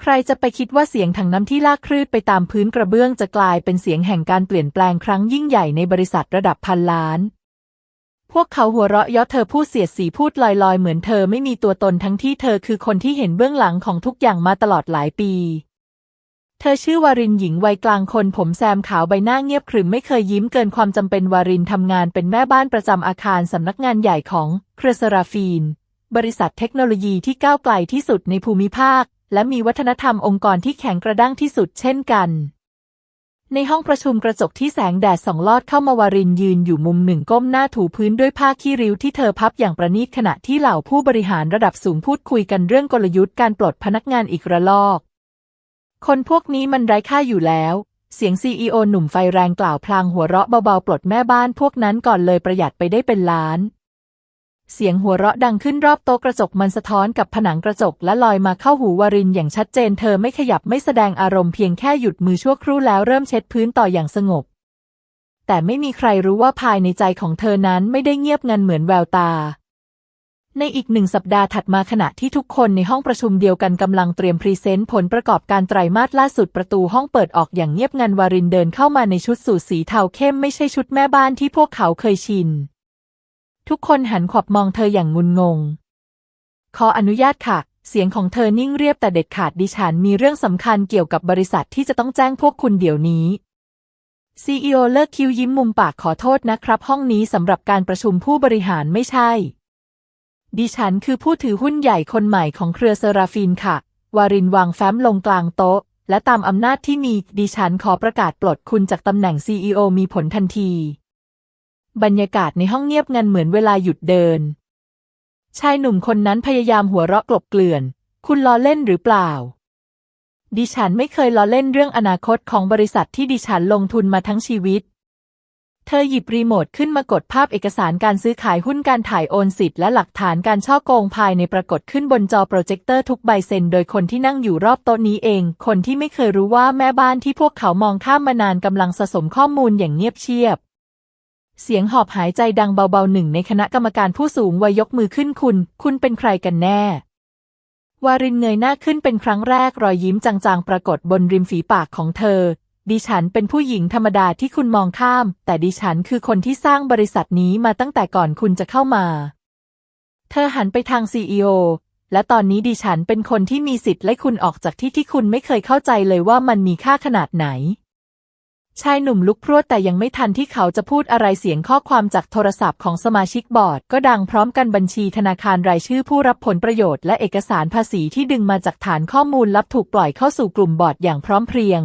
ใครจะไปคิดว่าเสียงถังน้ำที่ลากคลืดไปตามพื้นกระเบื้องจะกลายเป็นเสียงแห่งการเปลี่ยนแปลงครั้งยิ่งใหญ่ในบริษัทระดับพันล้าน พวกเขาหัวเราะเยาะเธอพูดเสียดสีพูดลอยๆ เหมือนเธอไม่มีตัวตนทั้งที่เธอคือคนที่เห็นเบื้องหลังของทุกอย่างมาตลอดหลายปี เธอชื่อวารินหญิงวัยกลางคนผมแซมขาวใบหน้าเงียบขรึมไม่เคยยิ้มเกินความจำเป็นวารินทำงานเป็นแม่บ้านประจำอาคารสำนักงานใหญ่ของเครือสราฟีนบริษัทเทคโนโลยีที่ก้าวไกลที่สุดในภูมิภาค และมีวัฒนธรรมองค์กรที่แข็งกระด้างที่สุดเช่นกัน ในห้องประชุมกระจกที่แสงแดดส่องลอดเข้ามาวารินยืนอยู่มุมหนึ่งก้มหน้าถูพื้นด้วยผ้าขี้ริ้วที่เธอพับอย่างประณีตขณะที่เหล่าผู้บริหารระดับสูงพูดคุยกันเรื่องกลยุทธ์การปลดพนักงานอีกระลอก คนพวกนี้มันไร้ค่าอยู่แล้วเสียงซีอีโอหนุ่มไฟแรงกล่าวพลางหัวเราะเบาๆ ปลดแม่บ้านพวกนั้นก่อนเลยประหยัดไปได้เป็นล้าน เสียงหัวเราะดังขึ้นรอบโต๊ะกระจกมันสะท้อนกับผนังกระจกและลอยมาเข้าหูวารินอย่างชัดเจนเธอไม่ขยับไม่แสดงอารมณ์เพียงแค่หยุดมือชั่วครู่แล้วเริ่มเช็ดพื้นต่ออย่างสงบ แต่ไม่มีใครรู้ว่าภายในใจของเธอนั้นไม่ได้เงียบงันเหมือนแววตา ในอีกหนึ่งสัปดาห์ถัดมาขณะที่ทุกคนในห้องประชุมเดียวกันกำลังเตรียมพรีเซนต์ผลประกอบการไตรมาสล่าสุดประตูห้องเปิดออกอย่างเงียบงันวารินเดินเข้ามาในชุดสูทสีเทาเข้มไม่ใช่ชุดแม่บ้านที่พวกเขาเคยชิน ทุกคนหันขวับมองเธออย่างงุนงง ขออนุญาตค่ะ เสียงของเธอนิ่งเรียบแต่เด็ดขาดดิฉันมีเรื่องสำคัญเกี่ยวกับบริษัทที่จะต้องแจ้งพวกคุณเดี๋ยวนี้ CEO เลิกคิ้วยิ้มมุมปากขอโทษนะครับ ห้องนี้สำหรับการประชุมผู้บริหารไม่ใช่ ดิฉันคือผู้ถือหุ้นใหญ่คนใหม่ของเครือเซราฟินค่ะ วารินวางแฟ้มลงกลางโต๊ะ และตามอำนาจที่มีดิฉันขอประกาศปลดคุณจากตำแหน่ง CEO มีผลทันที บรรยากาศในห้องเงียบงันเหมือนเวลาหยุดเดิน ชายหนุ่มคนนั้นพยายามหัวเราะกลบเกลื่อน คุณล้อเล่นหรือเปล่า ดิฉันไม่เคยล้อเล่นเรื่องอนาคตของบริษัทที่ดิฉันลงทุนมาทั้งชีวิต เธอหยิบรีโมทขึ้นมากดภาพเอกสารการซื้อขายหุ้นการถ่ายโอนสิทธิ์และหลักฐานการช่อโกงภายในปรากฏขึ้นบนจอโปรเจคเตอร์ทุกใบเซ็นโดยคนที่นั่งอยู่รอบโต๊ะนี้เอง คนที่ไม่เคยรู้ว่าแม่บ้านที่พวกเขามองข้ามมานานกำลังสะสมข้อมูลอย่างเงียบเชียบ เสียงหอบหายใจดังเบาๆหนึ่งในคณะกรรมการผู้สูงวัยยกมือขึ้นคุณ คุณเป็นใครกันแน่ วารินเงยหน้าขึ้นเป็นครั้งแรกรอยยิ้มจางๆ ปรากฏบนริมฝีปากของเธอ ดิฉันเป็นผู้หญิงธรรมดาที่คุณมองข้าม แต่ดิฉันคือคนที่สร้างบริษัทนี้มาตั้งแต่ก่อนคุณจะเข้ามา เธอหันไปทางซีอีโอและตอนนี้ดิฉันเป็นคนที่มีสิทธิ์ไล่คุณออกจากที่ที่คุณไม่เคยเข้าใจเลยว่ามันมีค่าขนาดไหน ชายหนุ่มลุกพรวดแต่ยังไม่ทันที่เขาจะพูดอะไรเสียงข้อความจากโทรศัพท์ของสมาชิกบอร์ด ก็ดังพร้อมกันบัญชีธนาคารรายชื่อผู้รับผลประโยชน์และเอกสารภาษีที่ดึงมาจากฐานข้อมูลลับถูกปล่อยเข้าสู่กลุ่มบอร์ดอย่างพร้อมเพรียง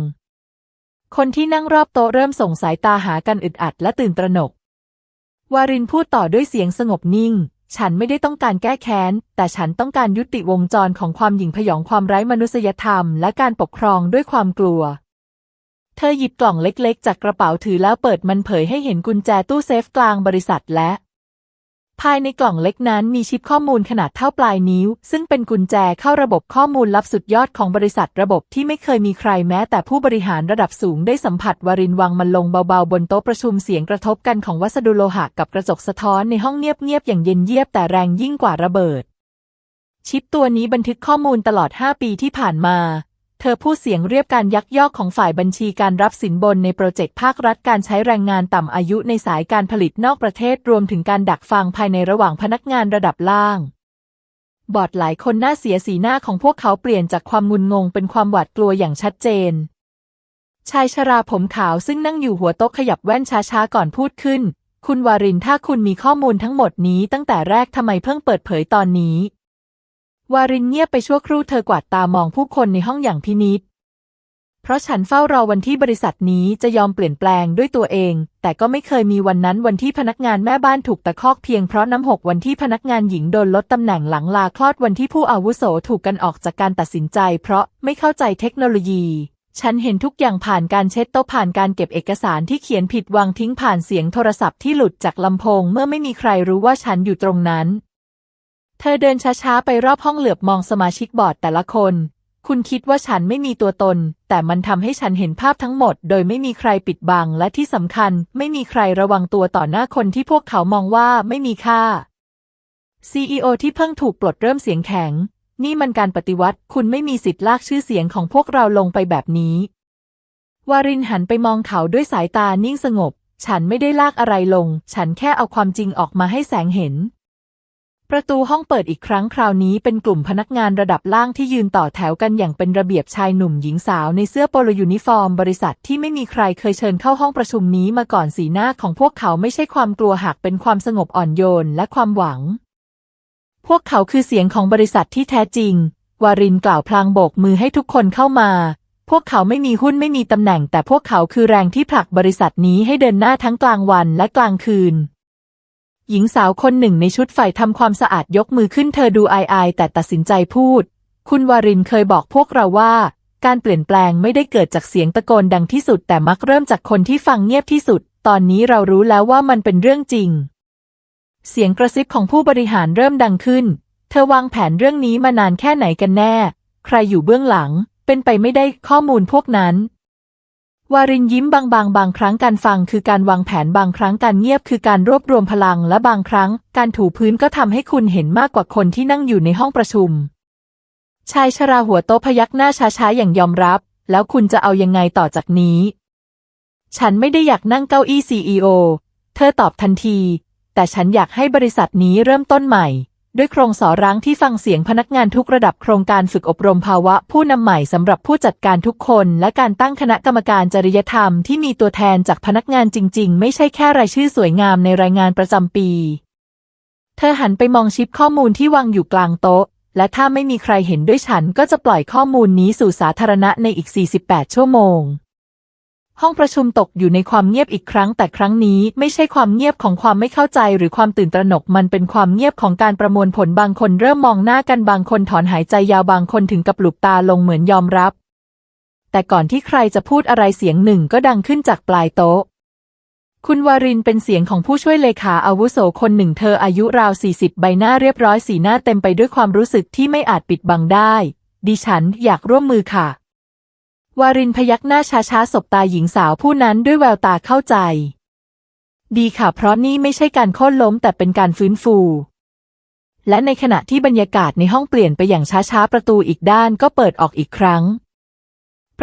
คนที่นั่งรอบโต๊ะเริ่มส่งสายตาหากันอึดอัดและตื่นตระหนก วารินพูดต่อด้วยเสียงสงบนิ่ง ฉันไม่ได้ต้องการแก้แค้น แต่ฉันต้องการยุติวงจรของความหยิ่งพยองความไร้มนุษยธรรม และการปกครองด้วยความกลัว เธอหยิบกล่องเล็กๆ จากกระเป๋าถือแล้วเปิดมันเผยให้เห็นกุญแจตู้เซฟกลางบริษัทและ ภายในกล่องเล็กนั้นมีชิปข้อมูลขนาดเท่าปลายนิ้ว ซึ่งเป็นกุญแจเข้าระบบข้อมูลลับสุดยอดของบริษัทระบบที่ไม่เคยมีใครแม้ แต่ผู้บริหารระดับสูงได้สัมผัสวารินวางมันลงเบาๆ บนโต๊ะประชุมเสียงกระทบกันของวัสดุโลหะกับกระจกสะท้อนในห้องเงียบๆอย่างเย็นเยียบแต่แรงยิ่งกว่าระเบิดชิปตัวนี้บันทึกข้อมูลตลอด 5 ปีที่ผ่านมา เธอพูดเสียงเรียบการยักยอกของฝ่ายบัญชีการรับสินบนในโปรเจกต์ภาครัฐการใช้แรงงานต่ำอายุในสายการผลิตนอกประเทศรวมถึงการดักฟังภายในระหว่างพนักงานระดับล่าง บอดหลายคนหน้าเสียสีหน้าของพวกเขาเปลี่ยนจากความงุนงงเป็นความหวาดกลัวอย่างชัดเจน ชายชราผมขาวซึ่งนั่งอยู่หัวโต๊ะขยับแว่นช้าๆก่อนพูดขึ้น คุณวารินถ้าคุณมีข้อมูลทั้งหมดนี้ตั้งแต่แรกทำไมเพิ่งเปิดเผยตอนนี้ วารินเงียบไปชั่วครู่เธอกวาดตามองผู้คนในห้องอย่างพินิษเพราะฉันเฝ้ารอวันที่บริษัทนี้จะยอมเปลี่ยนแปลงด้วยตัวเอง แต่ก็ไม่เคยมีวันนั้นวันที่พนักงานแม่บ้านถูกตะคอกเพียงเพราะน้ำหกวันที่พนักงานหญิงโดนลดตำแหน่งหลังลาคลอดวันที่ผู้อาวุโสถูกกันออกจากการตัดสินใจ เพราะไม่เข้าใจเทคโนโลยี ฉันเห็นทุกอย่างผ่านการเช็ดโต๊ะผ่านการเก็บเอกสารที่เขียนผิดวางทิ้งผ่านเสียงโทรศัพท์ที่หลุดจากลำโพง เมื่อไม่มีใครรู้ว่าฉันอยู่ตรงนั้น เธอเดินช้าๆ ไปรอบห้องเหลือบมองสมาชิกบอร์ดแต่ละคน คุณคิดว่าฉันไม่มีตัวตน แต่มันทำให้ฉันเห็นภาพทั้งหมด โดยไม่มีใครปิดบัง และที่สำคัญ ไม่มีใครระวังตัวต่อหน้าคนที่พวกเขามองว่าไม่มีค่า CEO ที่เพิ่งถูกปลดเริ่มเสียงแข็ง นี่มันการปฏิวัติ คุณไม่มีสิทธิ์ลากชื่อเสียงของพวกเราลงไปแบบนี้ วารินหันไปมองเขาด้วยสายตานิ่งสงบ ฉันไม่ได้ลากอะไรลง ฉันแค่เอาความจริงออกมาให้แสงเห็น ประตูห้องเปิดอีกครั้งคราวนี้เป็นกลุ่มพนักงานระดับล่างที่ยืนต่อแถวกันอย่างเป็นระเบียบชายหนุ่มหญิงสาวในเสื้อโปโลยูนิฟอร์ม บริษัทที่ไม่มีใครเคยเชิญเข้าห้องประชุมนี้มาก่อนสีหน้าของพวกเขาไม่ใช่ความกลัวหากเป็นความสงบอ่อนโยนและความหวัง พวกเขาคือเสียงของบริษัทที่แท้จริง วารินกล่าวพลางโบกมือให้ทุกคนเข้ามา พวกเขาไม่มีหุ้นไม่มีตำแหน่ง แต่พวกเขาคือแรงที่ผลักบริษัทนี้ให้เดินหน้าทั้งกลางวันและกลางคืน หญิงสาวคนหนึ่งในชุดฝ่ายทำความสะอาดยกมือขึ้นเธอดูอายๆแต่ตัดสินใจพูด คุณวารินเคยบอกพวกเราว่า การเปลี่ยนแปลงไม่ได้เกิดจากเสียงตะโกนดังที่สุดแต่มักเริ่มจากคนที่ฟังเงียบที่สุด ตอนนี้เรารู้แล้วว่ามันเป็นเรื่องจริง เสียงกระซิบของผู้บริหารเริ่มดังขึ้น เธอวางแผนเรื่องนี้มานานแค่ไหนกันแน่ ใครอยู่เบื้องหลัง เป็นไปไม่ได้ข้อมูลพวกนั้น วารินยิ้มบางๆ บางครั้งการฟังคือการวางแผนบางครั้งการเงียบคือการรวบรวมพลังและบางครั้ง การถูพื้นก็ทำให้คุณเห็นมากกว่าคนที่นั่งอยู่ในห้องประชุม ชายชราหัวโตพยักหน้าช้าๆอย่างยอมรับ แล้วคุณจะเอายังไงต่อจากนี้ ฉันไม่ได้อยากนั่งเก้าอี้ CEO เธอตอบทันที แต่ฉันอยากให้บริษัทนี้เริ่มต้นใหม่ ด้วยโครงสอร้างที่ฟังเสียงพนักงานทุกระดับโครงการฝึกอบรมภาวะผู้นำใหม่สำหรับผู้จัดการทุกคน และการตั้งคณะกรรมการจริยธรรมที่มีตัวแทนจากพนักงานจริง ๆ ไม่ใช่แค่รายชื่อสวยงามในรายงานประจำปี เธอหันไปมองชิปข้อมูลที่วางอยู่กลางโต๊ะ และถ้าไม่มีใครเห็นด้วยฉันก็จะปล่อยข้อมูลนี้สู่สาธารณะในอีก 48 ชั่วโมง ห้องประชุมตกอยู่ในความเงียบอีกครั้งแต่ครั้งนี้ไม่ใช่ความเงียบของความไม่เข้าใจหรือความตื่นตระหนกมันเป็นความเงียบของการประมวลผลบางคนเริ่มมองหน้ากันบางคนถอนหายใจยาวบางคนถึงกับหลุบตาลงเหมือนยอมรับ แต่ก่อนที่ใครจะพูดอะไรเสียงหนึ่งก็ดังขึ้นจากปลายโต๊ะ คุณวารินเป็นเสียงของผู้ช่วยเลขาอาวุโสคนหนึ่งเธออายุราว 40 ใบหน้าเรียบร้อยสีหน้าเต็มไปด้วยความรู้สึกที่ไม่อาจปิดบังได้ ดิฉันอยากร่วมมือค่ะ วารินพยักหน้าช้าๆสบตาหญิงสาวผู้นั้นด้วยแววตาเข้าใจ ดีค่ะ เพราะนี่ไม่ใช่การโค่นล้มแต่เป็นการฟื้นฟู และในขณะที่บรรยากาศในห้องเปลี่ยนไปอย่างช้าๆประตูอีกด้านก็เปิดออกอีกครั้ง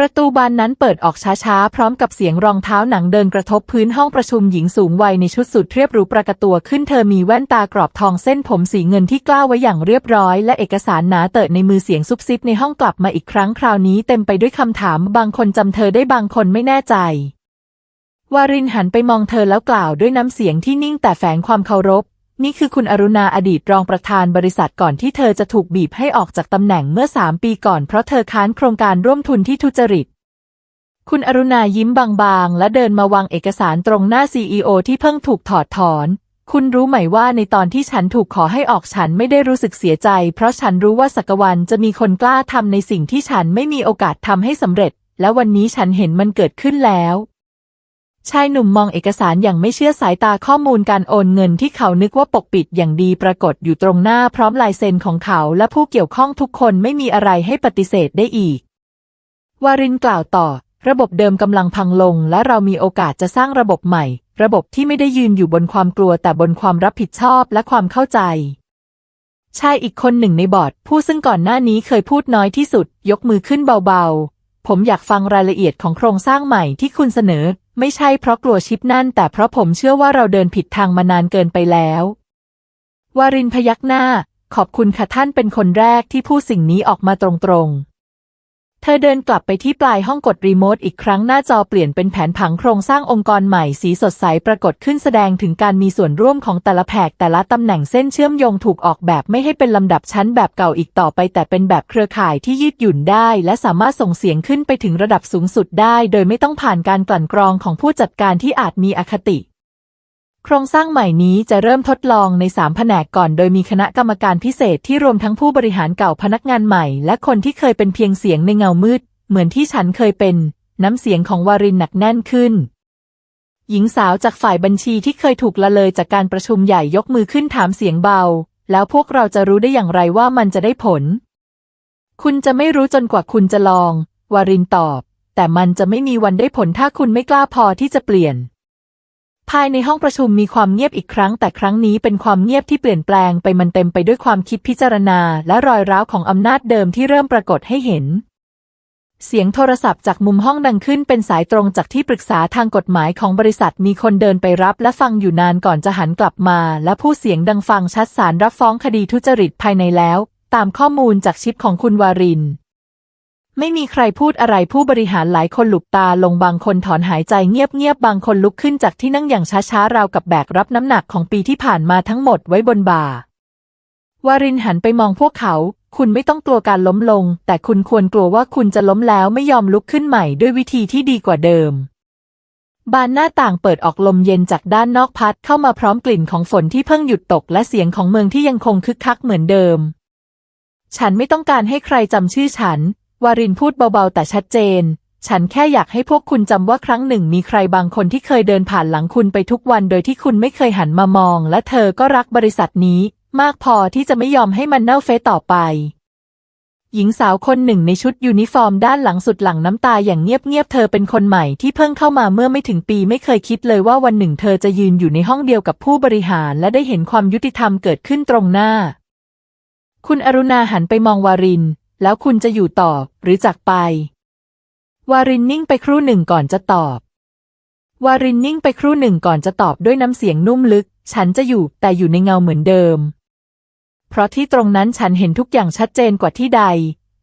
ประตูบานนั้นเปิดออกช้าๆ พร้อมกับเสียงรองเท้าหนังเดินกระทบพื้นห้องประชุมหญิงสูงวัยในชุดสุดเรียบหรูประกตัวขึ้นเธอมีแว่นตากรอบทองเส้นผมสีเงินที่กล้าวไว้อย่างเรียบร้อย และเอกสารหนาเติดในมือเสียงซุบซิบในห้องกลับมาอีกครั้งคราวนี้เต็มไปด้วยคำถาม บางคนจำเธอได้บางคนไม่แน่ใจ วารินหันไปมองเธอแล้วกล่าวด้วยน้ำเสียงที่นิ่งแต่แฝงความเคารพ นี่คือคุณอรุณาอดีตรองประธานบริษัทก่อนที่เธอจะถูกบีบให้ออกจากตำแหน่งเมื่อสามปีก่อนเพราะเธอค้านโครงการร่วมทุนที่ทุจริต คุณอรุณายิ้มบางๆ และเดินมาวางเอกสารตรงหน้า CEO ที่เพิ่งถูกถอดถอน คุณรู้ไหมว่าในตอนที่ฉันถูกขอให้ออกฉันไม่ได้รู้สึกเสียใจ เพราะฉันรู้ว่าสักวันจะมีคนกล้าทำในสิ่งที่ฉันไม่มีโอกาสทำให้สำเร็จ และวันนี้ฉันเห็นมันเกิดขึ้นแล้ว ชายหนุ่มมองเอกสารอย่างไม่เชื่อสายตาข้อมูลการโอนเงินที่เขานึกว่าปกปิดอย่างดีปรากฏอยู่ตรงหน้าพร้อมลายเซ็นของเขาและผู้เกี่ยวข้องทุกคนไม่มีอะไรให้ปฏิเสธได้อีก วารินกล่าวต่อ ระบบเดิมกำลังพังลง และเรามีโอกาสจะสร้างระบบใหม่ ระบบที่ไม่ได้ยืนอยู่บนความกลัวแต่บนความรับผิดชอบและความเข้าใจชายอีกคนหนึ่งในบอร์ดผู้ซึ่งก่อนหน้านี้เคยพูดน้อยที่สุด ยกมือขึ้นเบาๆ ผมอยากฟังรายละเอียดของโครงสร้างใหม่ที่คุณเสนอ ไม่ใช่เพราะกลัวชิปนั่น แต่เพราะผมเชื่อว่าเราเดินผิดทางมานานเกินไปแล้ววารินพยักหน้า ขอบคุณค่ะท่านเป็นคนแรกที่พูดสิ่งนี้ออกมาตรงๆ เธอเดินกลับไปที่ปลายห้องกดรีโมทอีกครั้งหน้าจอเปลี่ยนเป็นแผนผังโครงสร้างองค์กรใหม่สีสดใสปรากฏขึ้นแสดงถึงการมีส่วนร่วมของแต่ละแผกแต่ละตำแหน่งเส้นเชื่อมโยงถูกออกแบบไม่ให้เป็นลำดับชั้นแบบเก่าอีกต่อไป แต่เป็นแบบเครือข่ายที่ยืดหยุ่นได้ และสามารถส่งเสียงขึ้นไปถึงระดับสูงสุดได้ โดยไม่ต้องผ่านการกลั่นกรองของผู้จัดการที่อาจมีอคติ โครงสร้างใหม่นี้จะเริ่มทดลองใน 3 แผนกก่อน โดยมีคณะกรรมการพิเศษที่รวมทั้งผู้บริหารเก่าพนักงานใหม่ และคนที่เคยเป็นเพียงเสียงในเงามืด เหมือนที่ฉันเคยเป็น น้ำเสียงของวารินหนักแน่นขึ้น หญิงสาวจากฝ่ายบัญชีที่เคยถูกละเลยจากการประชุมใหญ่ยกมือขึ้นถามเสียงเบา แล้วพวกเราจะรู้ได้อย่างไรว่ามันจะได้ผล คุณจะไม่รู้จนกว่าคุณจะลอง วารินตอบ แต่มันจะไม่มีวันได้ผลถ้าคุณไม่กล้าพอที่จะเปลี่ยน ภายในห้องประชุมมีความเงียบอีกครั้ง แต่ครั้งนี้เป็นความเงียบที่เปลี่ยนแปลงไปมันเต็มไปด้วยความคิดพิจารณา และรอยร้าวของอำนาจเดิมที่เริ่มปรากฏให้เห็น เสียงโทรศัพท์จากมุมห้องดังขึ้นเป็นสายตรงจากที่ปรึกษาทางกฎหมายของบริษัทมีคนเดินไปรับและฟังอยู่นานก่อนจะหันกลับมา และผู้เสียงดังฟังชัดสารรับฟ้องคดีทุจริตภายในแล้ว ตามข้อมูลจากชิปของคุณวาริน ไม่มีใครพูดอะไรผู้บริหารหลายคนหลุบตาลงบางคนถอนหายใจเงียบๆบางคนลุกขึ้นจากที่นั่งอย่างช้าๆ ราวกับแบกรับน้ำหนักของปีที่ผ่านมาทั้งหมดไว้บนบ่าวารินหันไปมองพวกเขา คุณไม่ต้องกลัวการล้มลง แต่คุณควรกลัวว่าคุณจะล้มแล้วไม่ยอมลุกขึ้นใหม่ด้วยวิธีที่ดีกว่าเดิม บานหน้าต่างเปิดออกลมเย็นจากด้านนอกพัดเข้ามาพร้อมกลิ่นของฝนที่เพิ่งหยุดตกและเสียงของเมืองที่ยังคงคึกคักเหมือนเดิม ฉันไม่ต้องการให้ใครจำชื่อฉัน วารินพูดเบาๆแต่ชัดเจน ฉันแค่อยากให้พวกคุณจำว่าครั้งหนึ่งมีใครบางคนที่เคยเดินผ่านหลังคุณไปทุกวันโดยที่คุณไม่เคยหันมามอง และเธอก็รักบริษัทนี้ มากพอที่จะไม่ยอมให้มันเน่าเฟะต่อไป หญิงสาวคนหนึ่งในชุดยูนิฟอร์มด้านหลังสุดหลังน้ำตาอย่างเงียบๆเธอเป็นคนใหม่ที่เพิ่งเข้ามาเมื่อไม่ถึงปีไม่เคยคิดเลยว่าวันหนึ่งเธอจะยืนอยู่ในห้องเดียวกับผู้บริหาร และได้เห็นความยุติธรรมเกิดขึ้นตรงหน้า คุณอรุณาหันไปมองวาริน แล้วคุณจะอยู่ต่อหรือจากไป วารินนิ่งไปครู่หนึ่งก่อนจะตอบ วารินนิ่งไปครู่หนึ่งก่อนจะตอบด้วยน้ำเสียงนุ่มลึก ฉันจะอยู่แต่อยู่ในเงาเหมือนเดิม เพราะที่ตรงนั้นฉันเห็นทุกอย่างชัดเจนกว่าที่ใด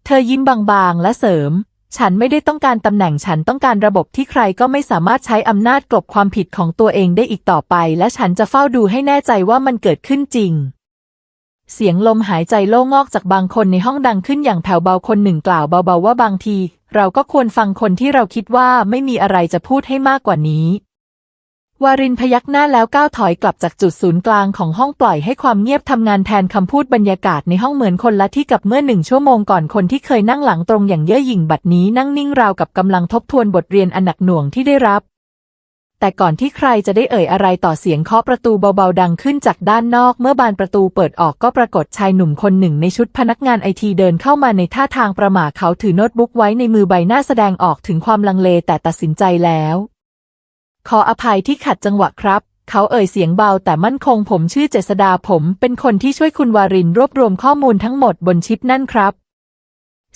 เธอยิ้มบางๆและเสริม ฉันไม่ได้ต้องการตำแหน่งฉันต้องการระบบที่ใครก็ไม่สามารถใช้อำนาจกลบความผิดของตัวเองได้อีกต่อไป และฉันจะเฝ้าดูให้แน่ใจว่ามันเกิดขึ้นจริง เสียงลมหายใจโล่งอกจากบางคนในห้องดังขึ้นอย่างแผ่วเบาคนหนึ่งกล่าวเบาๆว่าบางที เราก็ควรฟังคนที่เราคิดว่าไม่มีอะไรจะพูดให้มากกว่านี้วารินพยักหน้าแล้วก้าวถอยกลับจากจุดศูนย์กลางของห้องปล่อยให้ความเงียบทำงานแทนคำพูดบรรยากาศในห้องเหมือนคนละที่กับเมื่อหนึ่งชั่วโมงก่อนคนที่เคยนั่งหลังตรงอย่างเย่อหยิ่งบัดนี้นั่งนิ่งราวกับกำลังทบทวนบทเรียนอันหนักหน่วงที่ได้รับ แต่ก่อนที่ใครจะได้เอ่ยอะไรต่อเสียงเคาะประตูเบาๆดังขึ้นจากด้านนอก เมื่อบานประตูเปิดออกก็ปรากฏชายหนุ่มคนหนึ่งในชุดพนักงานไอทีเดินเข้ามาในท่าทางประหม่าเขาถือโน้ตบุ๊กไว้ในมือใบหน้าแสดงออกถึงความลังเลแต่ตัดสินใจแล้ว ขออภัยที่ขัดจังหวะครับเขาเอ่ยเสียงเบาแต่มั่นคงผมชื่อเจษดาผม เป็นคนที่ช่วยคุณวารินรวบรวมข้อมูลทั้งหมดบนชิปนั่นครับ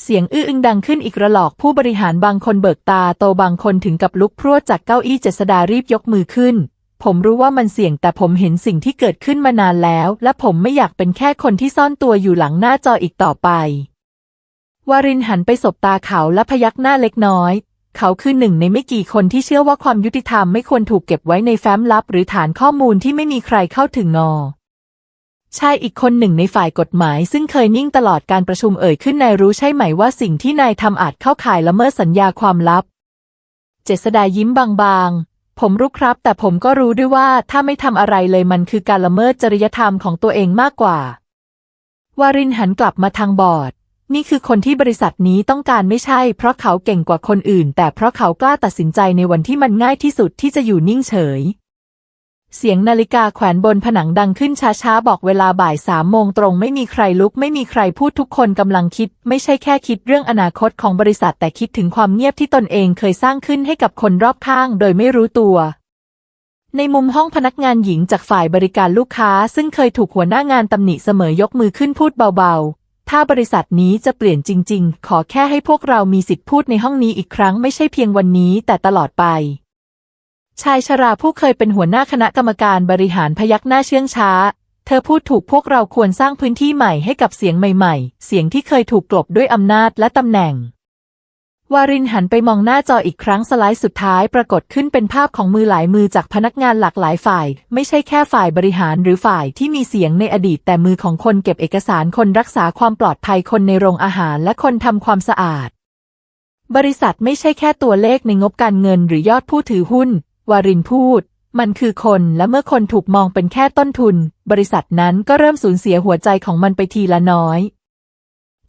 เสียงอื้ออึงดังขึ้นอีกระลอกผู้บริหารบางคนเบิกตาโตบางคนถึงกับลุกพรวดจากเก้าอี้เจษดารีบยกมือขึ้น ผมรู้ว่ามันเสี่ยงแต่ผมเห็นสิ่งที่เกิดขึ้นมานานแล้ว และผมไม่อยากเป็นแค่คนที่ซ่อนตัวอยู่หลังหน้าจออีกต่อไปวารินหันไปสบตาเขาและพยักหน้าเล็กน้อย เขาคือหนึ่งในไม่กี่คนที่เชื่อว่าความยุติธรรมไม่ควรถูกเก็บไว้ในแฟ้มลับ หรือฐานข้อมูลที่ไม่มีใครเข้าถึงงอ ชายอีกคนหนึ่งในฝ่ายกฎหมาย ซึ่งเคยนิ่งตลอดการประชุมเอ่ยขึ้นนายรู้ใช่ไหมว่าสิ่งที่นายทำอาจเข้าข่ายละเมิดสัญญาความลับ เจษดายิ้มบางๆ ผมรู้ครับ แต่ผมก็รู้ด้วยว่าถ้าไม่ทำอะไรเลยมันคือการละเมิดจริยธรรมของตัวเองมากกว่า วารินหันกลับมาทางบอร์ด นี่คือคนที่บริษัทนี้ต้องการไม่ใช่ เพราะเขาเก่งกว่าคนอื่น แต่เพราะเขากล้าตัดสินใจในวันที่มันง่ายที่สุดที่จะอยู่นิ่งเฉย เสียงนาฬิกาแขวนบนผนังดังขึ้นช้าๆ บอกเวลาบ่ายสามโมงตรงไม่มีใครลุกไม่มีใครพูดทุกคนกำลังคิด ไม่ใช่แค่คิดเรื่องอนาคตของบริษัทแต่คิดถึงความเงียบที่ตนเองเคยสร้างขึ้นให้กับคนรอบข้าง โดยไม่รู้ตัว ในมุมห้องพนักงานหญิงจากฝ่ายบริการลูกค้า ซึ่งเคยถูกหัวหน้างานตำหนิเสมอยกมือขึ้นพูดเบาๆ ถ้าบริษัทนี้จะเปลี่ยนจริง ๆ ขอแค่ให้พวกเรามีสิทธิ์พูดในห้องนี้อีกครั้งไม่ใช่เพียงวันนี้แต่ตลอดไป ชายชราผู้เคยเป็นหัวหน้าคณะกรรมการบริหารพยักหน้าเชื่องช้า เธอพูดถูกพวกเราควรสร้างพื้นที่ใหม่ให้กับเสียงใหม่ๆ เสียงที่เคยถูกกลบด้วยอำนาจและตำแหน่ง วารินหันไปมองหน้าจออีกครั้งสไลด์สุดท้ายปรากฏขึ้นเป็นภาพของมือหลายมือจากพนักงานหลากหลายฝ่าย ไม่ใช่แค่ฝ่ายบริหารหรือฝ่ายที่มีเสียงในอดีตแต่มือของคนเก็บเอกสารคนรักษาความปลอดภัยคนในโรงอาหารและคนทำความสะอาดบริษัทไม่ใช่แค่ตัวเลขในงบการเงินหรือยอดผู้ถือหุ้น วารินพูด มันคือคนและเมื่อคนถูกมองเป็นแค่ต้นทุน บริษัทนั้นก็เริ่มสูญเสียหัวใจของมันไปทีละน้อย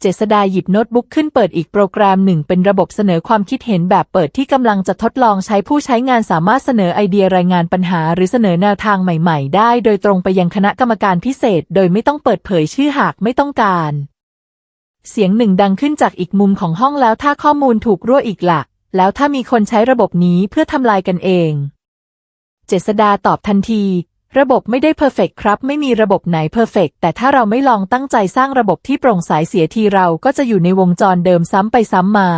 เจษดาหยิบโน้ตบุ๊กขึ้นเปิดอีกโปรแกรมหนึ่งเป็นระบบเสนอความคิดเห็นแบบเปิดที่กำลังจะทดลองใช้ผู้ใช้งานสามารถเสนอไอเดียรายงานปัญหา หรือเสนอแนวทางใหม่ ๆ ได้ โดยตรงไปยังคณะกรรมการพิเศษ โดยไม่ต้องเปิดเผยชื่อหากไม่ต้องการเสียงหนึ่งดังขึ้นจากอีกมุมของห้องแล้วถ้าข้อมูลถูกรั่วอีกละ่ะ แล้วถ้ามีคนใช้ระบบนี้เพื่อทำลายกันเอง เจษดาตอบทันที ระบบไม่ได้เพอร์เฟกครับ ไม่มีระบบไหนเพอร์เฟกแต่ถ้าเราไม่ลองตั้งใจสร้างระบบที่โปร่งใสเสียทีเราก็จะอยู่ในวงจรเดิมซ้ำไปซ้ำมา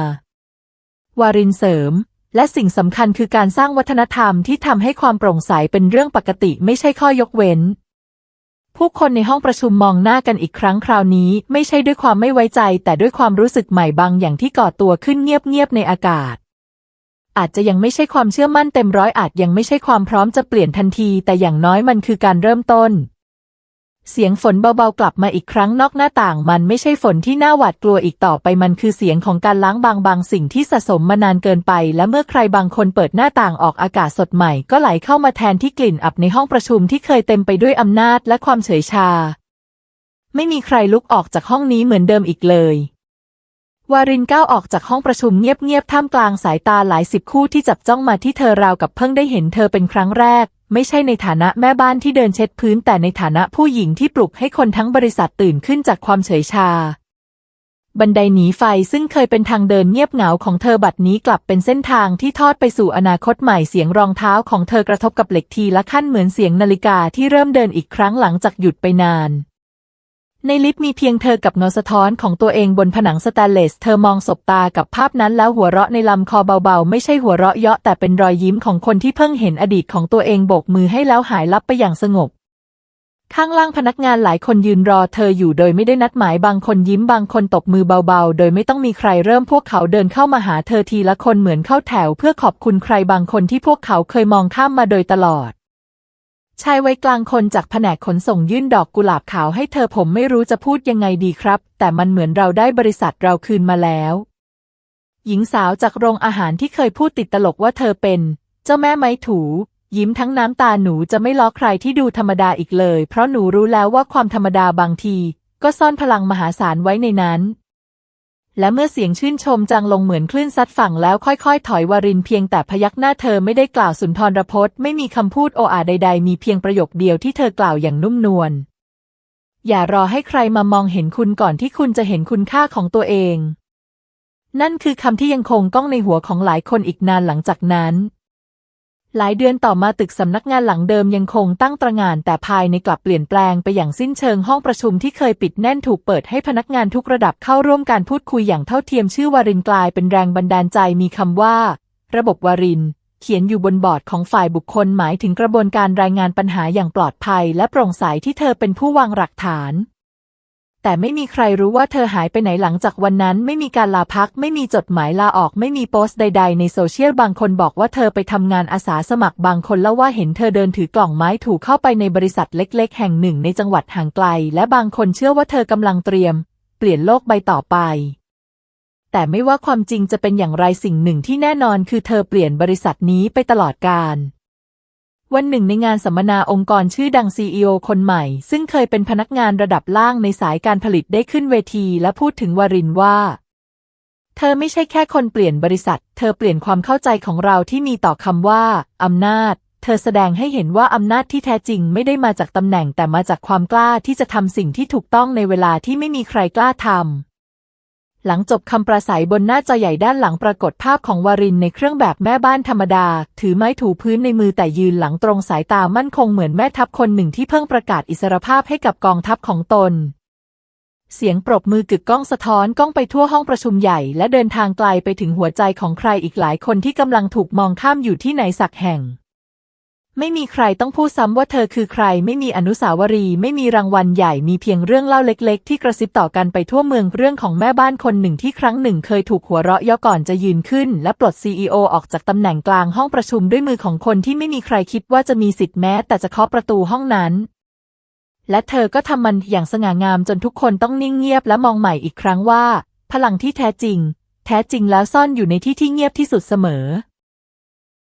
วารินเสริม และสิ่งสำคัญคือการสร้างวัฒนธรรมที่ทำให้ความโปร่งใสเป็นเรื่องปกติไม่ใช่ข้อยกเว้นผู้คนในห้องประชุมมองหน้ากันอีกครั้งคราวนี้ ไม่ใช่ด้วยความไม่ไว้ใจ แต่ด้วยความรู้สึกใหม่บางอย่างที่ก่อตัวขึ้นเงียบๆในอากาศ อาจจะยังไม่ใช่ความเชื่อมั่นเต็มร้อยอาจยังไม่ใช่ความพร้อมจะเปลี่ยนทันที แต่อย่างน้อยมันคือการเริ่มต้น เสียงฝนเบาๆกลับมาอีกครั้งนอกหน้าต่าง มันไม่ใช่ฝนที่น่าหวาดกลัวอีกต่อไปมันคือเสียงของการล้างบางบางสิ่งที่สะสมมานานเกินไป และเมื่อใครบางคนเปิดหน้าต่างออกอากาศสดใหม่ ก็ไหลเข้ามาแทนที่กลิ่นอับในห้องประชุมที่เคยเต็มไปด้วยอำนาจและความเฉยชา ไม่มีใครลุกออกจากห้องนี้เหมือนเดิมอีกเลย วารินก้าวออกจากห้องประชุมเงียบๆ ท่ามกลางสายตาหลายสิบคู่ที่จับจ้องมาที่เธอราวกับเพิ่งได้เห็นเธอเป็นครั้งแรก ไม่ใช่ในฐานะแม่บ้านที่เดินเช็ดพื้น แต่ในฐานะผู้หญิงที่ปลุกให้คนทั้งบริษัทตื่นขึ้นจากความเฉยชา บันไดหนีไฟซึ่งเคยเป็นทางเดินเงียบเหงาของเธอบัดนี้กลับเป็นเส้นทางที่ทอดไปสู่อนาคตใหม่เสียงรองเท้าของเธอกระทบกับเหล็กทีละขั้นเหมือนเสียงนาฬิกาที่เริ่มเดินอีกครั้งหลังจากหยุดไปนาน ในลิฟต์มีเพียงเธอกับเงาสะท้อนของตัวเองบนผนังสแตนเลส เธอมองสบตากับภาพนั้นแล้วหัวเราะในลำคอเบาๆ ไม่ใช่หัวเราะเยาะแต่เป็นรอยยิ้มของคนที่เพิ่งเห็นอดีตของตัวเองโบกมือให้แล้วหายลับไปอย่างสงบ ข้างล่างพนักงานหลายคนยืนรอเธออยู่โดยไม่ได้นัดหมายบางคนยิ้มบางคนตบมือเบาๆ โดยไม่ต้องมีใครเริ่มพวกเขาเดินเข้ามาหาเธอทีละคนเหมือนเข้าแถวเพื่อขอบคุณใครบางคนที่พวกเขาเคยมองข้ามมาโดยตลอด ชายวัยกลางคนจากแผนกขนส่งยื่นดอกกุหลาบขาวให้เธอผมไม่รู้จะพูดยังไงดีครับ แต่มันเหมือนเราได้บริษัทเราคืนมาแล้ว หญิงสาวจากโรงอาหารที่เคยพูดติดตลกว่าเธอเป็น เจ้าแม่ไม้ถู ยิ้มทั้งน้ำตาหนูจะไม่ล้อใครที่ดูธรรมดาอีกเลย เพราะหนูรู้แล้วว่าความธรรมดาบางที ก็ซ่อนพลังมหาศาลไว้ในนั้น และเมื่อเสียงชื่นชมจางลงเหมือนคลื่นซัดฝั่งแล้วค่อยๆ ถอยวารินเพียงแต่พยักหน้าเธอไม่ได้กล่าวสุนทรพจน์ไม่มีคำพูดโออาใด ๆ มีเพียงประโยคเดียวที่เธอกล่าวอย่างนุ่มนวลอย่ารอให้ใครมามองเห็นคุณก่อนที่คุณจะเห็นคุณค่าของตัวเอง นั่นคือคำที่ยังคงก้องในหัวของหลายคนอีกนานหลังจากนั้น หลายเดือนต่อมาตึกสำนักงานหลังเดิมยังคงตั้งตระหง่านแต่ภายในกลับเปลี่ยนแปลงไปอย่างสิ้นเชิงห้องประชุมที่เคยปิดแน่นถูกเปิดให้พนักงานทุกระดับเข้าร่วมการพูดคุยอย่างเท่าเทียมชื่อวารินกลายเป็นแรงบันดาลใจมีคำว่า ระบบวาริน เขียนอยู่บนบอร์ดของฝ่ายบุคคลหมายถึงกระบวนการรายงานปัญหาอย่างปลอดภัย และโปร่งใสที่เธอเป็นผู้วางหลักฐาน แต่ไม่มีใครรู้ว่าเธอหายไปไหนหลังจากวันนั้น ไม่มีการลาพัก ไม่มีจดหมายลาออก ไม่มีโพสต์ใด ๆ ในโซเชียลบางคนบอกว่าเธอไปทำงานอาสาสมัครบางคนเล่าว่าเห็นเธอเดินถือกล่องไม้ถูกเข้าไปในบริษัทเล็ก ๆ แห่งหนึ่งในจังหวัดห่างไกล และบางคนเชื่อว่าเธอกำลังเตรียม เปลี่ยนโลกใบต่อไป แต่ไม่ว่าความจริงจะเป็นอย่างไรสิ่งหนึ่งที่แน่นอนคือเธอเปลี่ยนบริษัทนี้ไปตลอดกาล วันหนึ่งในงานสัมมนาองค์กรชื่อดัง CEO คนใหม่ ซึ่งเคยเป็นพนักงานระดับล่างในสายการผลิตได้ขึ้นเวที และพูดถึงวารินว่า เธอไม่ใช่แค่คนเปลี่ยนบริษัท เธอเปลี่ยนความเข้าใจของเราที่มีต่อคำว่าอำนาจ เธอแสดงให้เห็นว่าอำนาจที่แท้จริงไม่ได้มาจากตำแหน่งแต่มาจากความกล้าที่จะทำสิ่งที่ถูกต้องในเวลาที่ไม่มีใครกล้าทำ หลังจบคำปราศัยบนหน้าจอใหญ่ด้านหลังปรากฏภาพของวารินในเครื่องแบบแม่บ้านธรรมดา ถือไม้ถูพื้นในมือแต่ยืนหลังตรงสายตามั่นคงเหมือนแม่ทัพคนหนึ่งที่เพิ่งประกาศอิสรภาพให้กับกองทัพของตน เสียงปรบมือกึกก้องสะท้อนก้องไปทั่วห้องประชุมใหญ่ และเดินทางไกลไปถึงหัวใจของใครอีกหลายคนที่กำลังถูกมองข้ามอยู่ที่ไหนสักแห่ง ไม่มีใครต้องพูดซ้ำว่าเธอคือใครไม่มีอนุสาวรีย์ไม่มีรางวัลใหญ่มีเพียงเรื่องเล่าเล็กๆ ที่กระซิบต่อกันไปทั่วเมืองเรื่องของแม่บ้านคนหนึ่งที่ครั้งหนึ่งเคยถูกหัวเราะเย่อก่อนจะยืนขึ้น และปลดซีอออกจากตำแหน่งกลางห้องประชุมด้วยมือของคนที่ไม่มีใครคิดว่าจะมีสิทธิ์แม้ แต่จะเคาะประตูห้องนั้น และเธอก็ทำมันอย่างสง่างามจนทุกคนต้องนิ่งเงียบและมองใหม่อีกครั้งว่า พลังที่แท้จริง แท้จริงแล้วซ่อนอยู่ในที่ที่เงียบที่สุดเสมอ